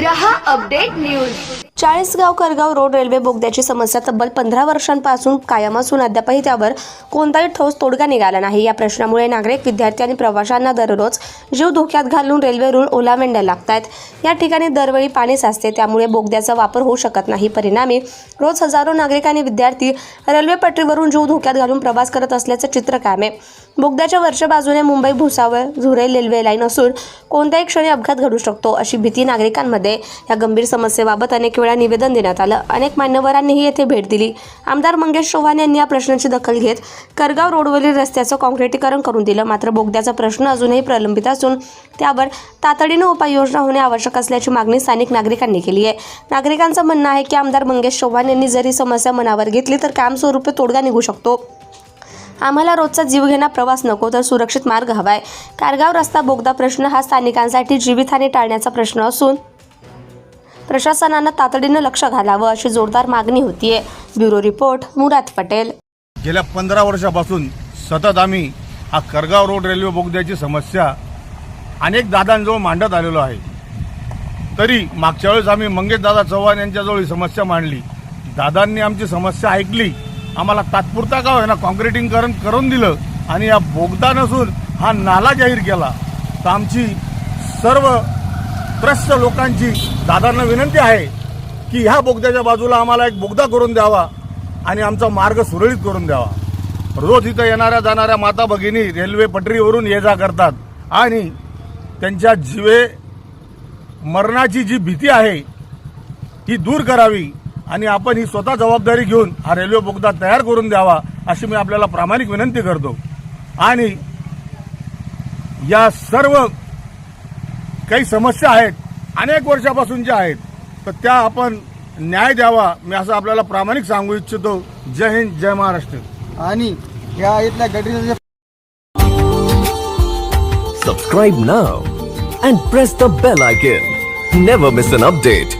रहा update news. Chalisgaon Kargaon road railway बोगद्याची समस्या तब्बल पंधरा वर्षांपासून कायम असून अद्यापही त्यावर कोणताही ठोस तोडगा निघाला नाही. या प्रश्नामुळे नागरिक विद्यार्थी आणि प्रवाशांना दररोज जीव धोक्यात घालून रेल्वे रूळ लागत आहेत या ठिकाणी दरवेळी पाणी साचते त्यामुळे बोगद्याचा वापर होऊ शकत नाही. परिणामी रोज हजारो नागरिक आणि विद्यार्थी रेल्वे पटरीवरून जीव धोक्यात घालून प्रवास करत असल्याचं चित्र कायम आहे. बोगद्याच्या वरच्या बाजूने मुंबई भुसावळ झुरे रेल्वे लाईन असून कोणत्याही क्षणी अपघात घडू शकतो अशी भीती नागरिकांमध्ये. या गंभीर समस्येबाबत अनेक वेळा निवेदन देण्यात आलं. अनेक मान्यवरांनीही येथे भेट दिली. आमदार मंगेश चव्हाण यांनी या प्रश्नाची दखल घेत करगाव रोडवरील रस्त्याचं काँक्रिटीकरण करून दिलं. मात्र बोगद्याचा प्रश्न अजूनही प्रलंबित असून त्यावर तातडीनं उपाययोजना होणे आवश्यक असल्याची मागणी स्थानिक नागरिकांनी केली आहे. नागरिकांचं म्हणणं आहे की आमदार मंगेश चव्हाण यांनी जरी समस्या मनावर घेतली तर कामस्वरूपी तोडगा निघू शकतो. आम्हाला रोजचा जीवघेणा प्रवास नको तर सुरक्षित मार्ग हवाय. कारगाव रस्ता बोगदा प्रश्न हा स्थानिकांसाठी जीवितहानी टाळण्याचा प्रश्न असून प्रशासनानं तातडीनं लक्ष घालावं अशी जोरदार मागणी होतीये. Bureau report Murad Patel. गेल्या पंधरा वर्षापासून सतत आम्ही हा करगाव रोड रेल्वे बोगद्याची समस्या अनेक दादांजवळ मांडत आलेलो आहे. तरी मागच्या वेळेस आम्ही मंगेश दादा चव्हाण यांच्याजवळ ही समस्या मांडली. दादांनी आमची समस्या ऐकली. आम्हाला तात्पुरता का होईना कॉन्क्रिटीकरण करून दिलं आणि या बोगदा नसून हा नाला जाहीर केला. तर आमची सर्व त्रस्त लोकांची दादांना विनंती आहे की ह्या बोगद्याच्या बाजूला आम्हाला एक बोगदा करून द्यावा आणि आमचा मार्ग सुरळीत करून द्यावा. रोज इथं येणाऱ्या जाणाऱ्या माता भगिनी रेल्वे पटरीवरून ये जा करतात आणि त्यांच्या जीवे मरणाची जी भीती आहे ही दूर करावी आणि आपण ही स्वतः जबाबदारी घेऊन हा रेल्वे बोगदा तयार करून द्यावा अशी मी आपल्याला प्रामाणिक विनंती करतो. आणि या सर्व काही समस्या आहेत अनेक वर्षापासूनच्या आहेत तर त्या आपण न्याय द्यावा मी असं आपल्याला प्रामाणिक सांगू इच्छितो जय हिंद जय महाराष्ट्र आणि या इथल्या गटरीचं Subscribe now and press the bell icon. Never miss an update.